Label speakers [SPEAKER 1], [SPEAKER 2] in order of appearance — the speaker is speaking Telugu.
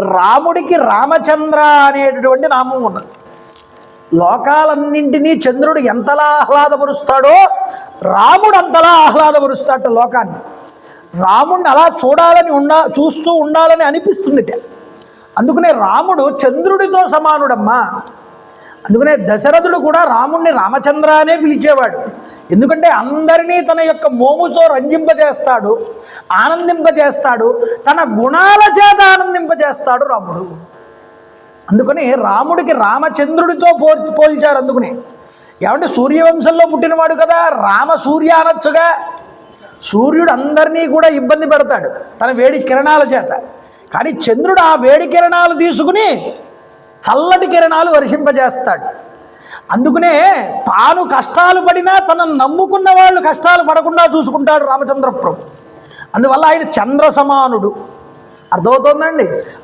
[SPEAKER 1] రాముడికి రామచంద్ర అనేటటువంటి నామం ఉన్నది. లోకాలన్నింటినీ చంద్రుడు ఎంతలా ఆహ్లాదపరుస్తాడో రాముడు అంతలా ఆహ్లాదపరుస్తాడు లోకాన్ని. రాముడిని అలా చూడాలని ఉండా చూస్తూ ఉండాలని అనిపిస్తుందిట. అందుకనే రాముడు చంద్రుడితో సమానుడమ్మా. అందుకనే దశరథుడు కూడా రాముణ్ణి రామచంద్ర అనే పిలిచేవాడు. ఎందుకంటే అందరినీ తన యొక్క మోముతో రంజింపజేస్తాడు ఆనందింపజేస్తాడు తన గుణాల చేత ఆనందింపజేస్తాడు రాముడు. అందుకని రాముడికి రామచంద్రుడితో పో పోల్చారు అందుకని. ఏమంటే సూర్యవంశంలో పుట్టినవాడు కదా రామ సూర్య అనొచ్చుగా. సూర్యుడు అందరినీ కూడా ఇబ్బంది పెడతాడు తన వేడి కిరణాల చేత. కానీ చంద్రుడు ఆ వేడి కిరణాలు తీసుకుని చల్లటి కిరణాలు వర్షింపజేస్తాడు. అందుకనే తాను కష్టాలు పడినా తనను నమ్ముకున్న వాళ్ళు కష్టాలు పడకుండా చూసుకుంటాడు రామచంద్ర ప్రభు అందువల్ల ఆయన చంద్ర సమానుడు అర్థమవుతోందండి?